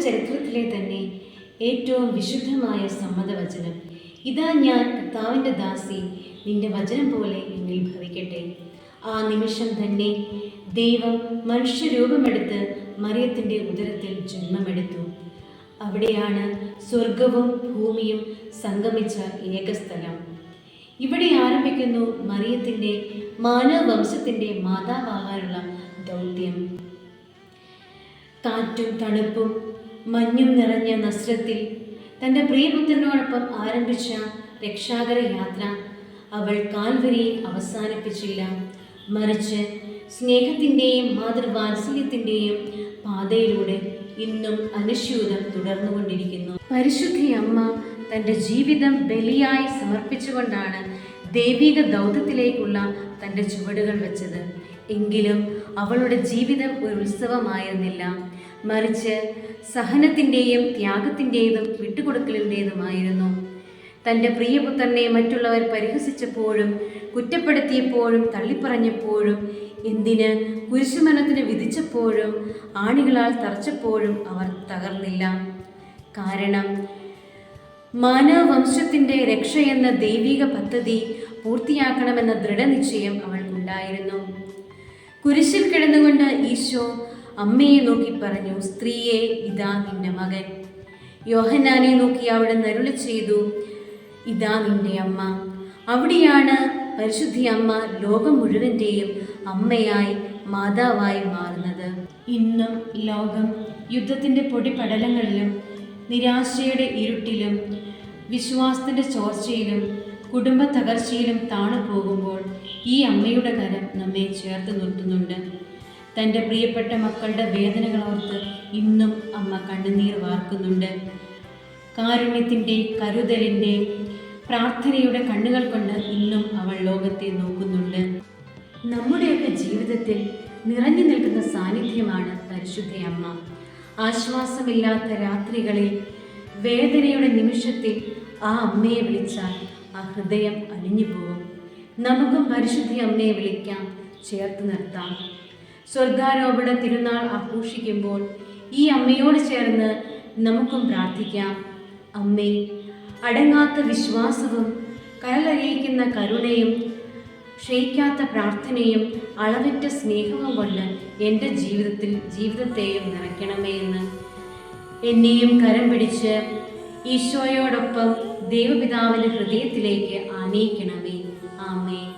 ചരിത്രത്തിലെ തന്നെ ഏറ്റവും വിശുദ്ധമായ സമ്മതവചനം. ഇതാ ഞാൻ കർത്താവിന്റെ ദാസി നിന്റെ വചനം പോലെ എന്നിൽ ഭവിക്കട്ടെ. ആ നിമിഷം തന്നെ ദൈവം മനുഷ്യരൂപമെടുത്ത് മറിയത്തിന്റെ ഉദരത്തിൽ ജന്മമെടുത്തു. അവിടെയാണ് സ്വർഗവും ഭൂമിയും സംഗമിച്ച ഏകസ്ഥലം. ഇവിടെ ആരംഭിക്കുന്നു മറിയത്തിന്റെ മാനവവംശത്തിന്റെ മാതാവാകാനുള്ള ദൗത്യം. കാറ്റും തണുപ്പും മഞ്ഞും നിറഞ്ഞ നസ്രത്തിൽ തന്റെ പ്രിയപുത്രനോടൊപ്പം ആരംഭിച്ച രക്ഷാകര യാത്ര അവൾ കാൽവരിയിൽ അവസാനിപ്പിച്ചില്ല. മറിച്ച് സ്നേഹത്തിന്റെയും മാതൃവാത്സല്യത്തിന്റെയും പാതയിലൂടെ ഇന്നും അനുസ്യൂതം തുടർന്നുകൊണ്ടിരിക്കുന്നു. പരിശുദ്ധി അമ്മ തന്റെ ജീവിതം ബലിയായി സമർപ്പിച്ചുകൊണ്ടാണ് ദൈവിക ദൗത്യത്തിലേക്കുള്ള തന്റെ ചുവടുകൾ വെച്ചത്. എങ്കിലും അവളുടെ ജീവിതം ഒരു ഉത്സവമായിരുന്നില്ല. മറിച്ച് സഹനത്തിന്റെയും ത്യാഗത്തിന്റെതും വിട്ടുകൊടുക്കലിന്റെതുമായിരുന്നു തന്റെ പ്രിയപുത്രനെ മറ്റുള്ളവർ പരിഹസിച്ചപ്പോഴും കുറ്റപ്പെടുത്തിയപ്പോഴും തള്ളിപ്പറഞ്ഞപ്പോഴും എന്തിന് കുരിശുമരണത്തിന് വിധിച്ചപ്പോഴും ആണികളാൽ തറച്ചപ്പോഴും അവർ തകർന്നില്ല. കാരണം മാനവവംശത്തിന്റെ രക്ഷയെന്ന ദൈവിക പദ്ധതി പൂർത്തിയാക്കണമെന്ന ദൃഢനിശ്ചയം അവൾക്കുണ്ടായിരുന്നു. കുരിശിൽ കിടന്നുകൊണ്ട് ഈശോ അമ്മയെ നോക്കി പറഞ്ഞു സ്ത്രീയെ ഇതാ നിന്റെ മകൻ. യോഹന്നാനെ നോക്കി അവിടെ നരുളി ചെയ്തു ഇതാ നിന്റെ അമ്മ. അവിടെയാണ് പരിശുദ്ധി അമ്മ ലോകം മുഴുവന്റെയും അമ്മയായി മാതാവായി മാറുന്നത്. ഇന്നും ലോകം യുദ്ധത്തിന്റെ പൊടിപടലങ്ങളിലും നിരാശയുടെ ഇരുട്ടിലും വിശ്വാസത്തിന്റെ ചോർച്ചയിലും കുടുംബ തകർച്ചയിലും താണു പോകുമ്പോൾ ഈ അമ്മയുടെ കരം നമ്മെ ചേർത്ത് നിർത്തുന്നുണ്ട്. തന്റെ പ്രിയപ്പെട്ട മക്കളുടെ വേദനകൾ ഓർത്ത് ഇന്നും അമ്മ കണ്ണുനീർ വാർക്കുന്നുണ്ട്. കാരുണ്യത്തിന്റെ കരുതലിന്റെ പ്രാർത്ഥനയുടെ കണ്ണുകൾ കൊണ്ട് ഇന്നും അവൾ ലോകത്തെ നോക്കുന്നുണ്ട്. നമ്മുടെയൊക്കെ ജീവിതത്തിൽ നിറഞ്ഞു നിൽക്കുന്ന സാന്നിധ്യമാണ് പരിശുദ്ധയമ്മ ആശ്വാസമില്ലാത്ത രാത്രികളിൽ വേദനയുടെ നിമിഷത്തിൽ ആ അമ്മയെ വിളിച്ചാൽ ആ ഹൃദയം അലിഞ്ഞു പോകും. നമുക്കും പരിശുദ്ധി അമ്മയെ വിളിക്കാം. ചേർത്ത് നിർത്താം. സ്വർഗാരോപണ തിരുനാൾ ആഘോഷിക്കുമ്പോൾ ഈ അമ്മയോട് ചേർന്ന് നമുക്കും പ്രാർത്ഥിക്കാം. അമ്മേ അടങ്ങാത്ത വിശ്വാസവും കരലറിയിക്കുന്ന കരുണയും ക്ഷയിക്കാത്ത പ്രാർത്ഥനയും അളവറ്റ സ്നേഹവും കൊണ്ട് എന്റെ ജീവിതത്തിൽ ജീവിതത്തെയും നിറയ്ക്കണമേ എന്ന്. എന്നെയും കരം പിടിച്ച് ഈശോയോടൊപ്പം ദൈവപിതാവിന്റെ ഹൃദയത്തിലേക്ക് ആനയിക്കണമേ. ആമേ